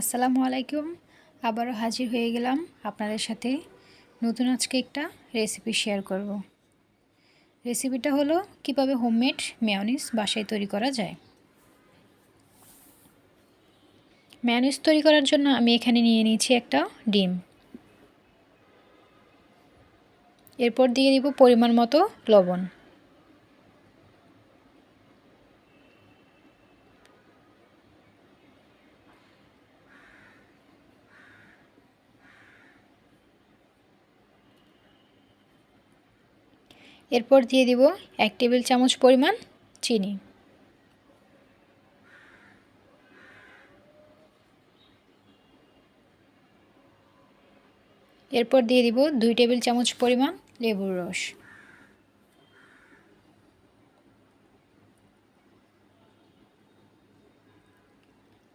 আসসালামু আলাইকুম। আবারও হাজির হয়ে গেলাম আপনাদের সাথে নতুন আজকে একটা রেসিপি শেয়ার করব। রেসিপিটা হলো কীভাবে হোমমেড মেয়নিস বাসায় তৈরি করা যায়। মেয়নিস তৈরি করার জন্য আমি এখানে নিয়ে নিয়েছি একটা ডিম। এরপর দিয়ে দিব পরিমাণ মতো লবণ। এরপর দিয়ে দিব এক টেবিল চামচ পরিমাণ চিনি। এরপর দিয়ে দিব দুই টেবিল চামচ পরিমাণ লেবুর রস।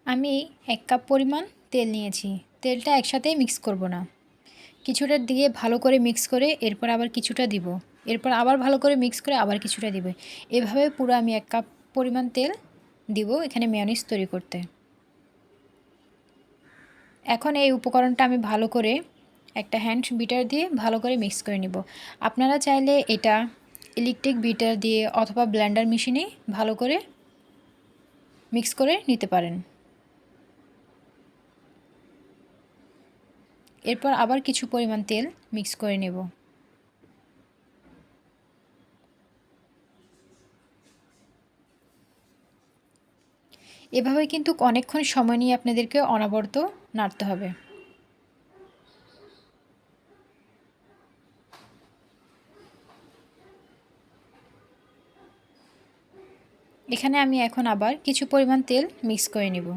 আমি এক কাপ পরিমাণ তেল নিয়েছি। তেলটা একসাথে মিক্স করব না। কিছুটা দিয়ে ভালো করে মিক্স করে এরপর আবার কিছুটা দিব। এরপর আবার ভালো করে মিক্স করে আবার কিছুটা দিবে। এভাবে পুরো আমি এক কাপ পরিমাণ তেল দিব এখানে মেয়নিস তৈরি করতে। এখন এই উপকরণটা আমি ভালো করে একটা হ্যান্ড বিটার দিয়ে ভালো করে মিক্স করে নিব। আপনারা চাইলে এটা ইলেকট্রিক বিটার দিয়ে অথবা ব্লেন্ডার মেশিনে ভালো করে মিক্স করে নিতে পারেন। এরপর আবার কিছু পরিমাণ তেল মিক্স করে নেব। এভাবে কিন্তু অনেকক্ষণ সময় নিয়ে আপনাদেরকে অনাবর্ত নাড়তে হবে। এখানে আমি এখন আবার কিছু পরিমাণ তেল মিক্স করে নেব।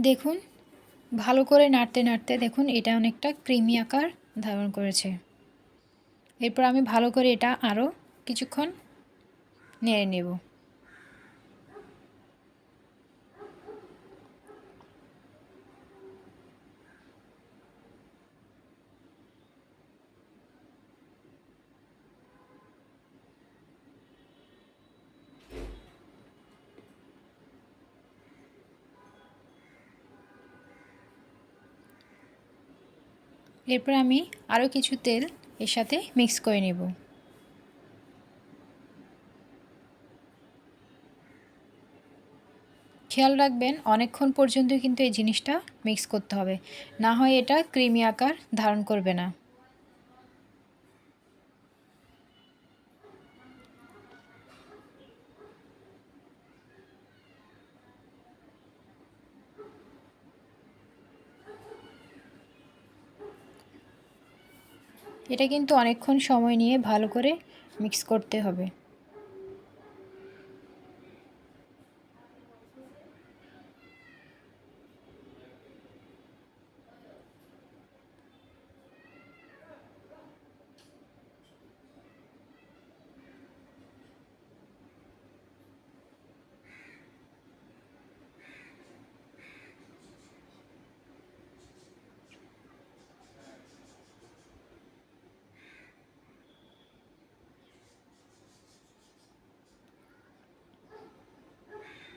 দেখুন, ভালো করে নাড়তে নাড়তে দেখুন এটা অনেকটা ক্রিমি আকার ধারণ করেছে। এরপর আমি ভালো করে এটা আরও কিছুক্ষণ নেড়ে নেব। এরপর আমি আরও কিছু তেল এর সাথে মিক্স করে নেব। খেয়াল রাখবেন অনেকক্ষণ পর্যন্ত কিন্তু এই জিনিসটা মিক্স করতে হবে। না হয় এটা ক্রিমি আকার ধারণ করবে না। এটা কিন্তু অনেকক্ষণ সময় নিয়ে ভালো করে মিক্স করতে হবে।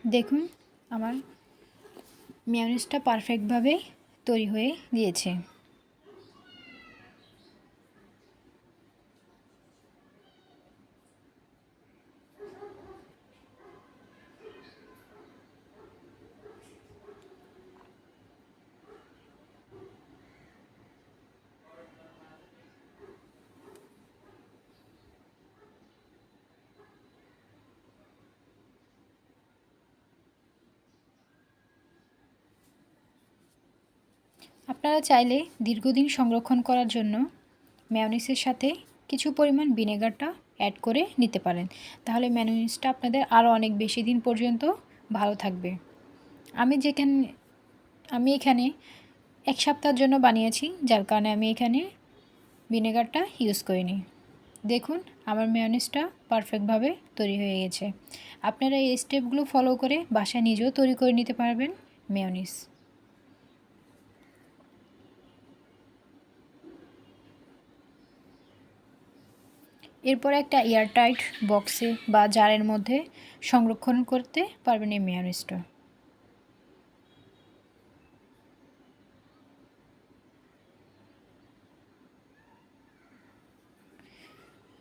দেখুন আমার মেয়নিজটা পারফেক্টভাবে তৈরি হয়ে গিয়েছে। আপনারা চাইলে দীর্ঘদিন সংরক্ষণ করার জন্য ম্যায়োনিসের সাথে কিছু পরিমাণ ভিনেগারটা অ্যাড করে নিতে পারেন। তাহলে ম্যায়োনিসটা আপনাদের আরও অনেক বেশি দিন পর্যন্ত ভালো থাকবে। আমি যেখানে, আমি এখানে এক সপ্তাহের জন্য বানিয়েছি, যার কারণে আমি এখানে ভিনেগারটা ইউজ করিনি। দেখুন, আমার মেয়নিজটা পারফেক্টভাবে তৈরি হয়ে গেছে। আপনারা এই স্টেপগুলো ফলো করে বাসায় নিজেও তৈরি করে নিতে পারবেন মেয়নিজ এরপর একটা এয়ারটাইট বক্সে বা জারের মধ্যে সংরক্ষণ করতে পারবেন এই মেয়নিজটা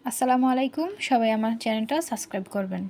আসসালামু আলাইকুম, সবাই আমার চ্যানেলটা সাবস্ক্রাইব করবেন।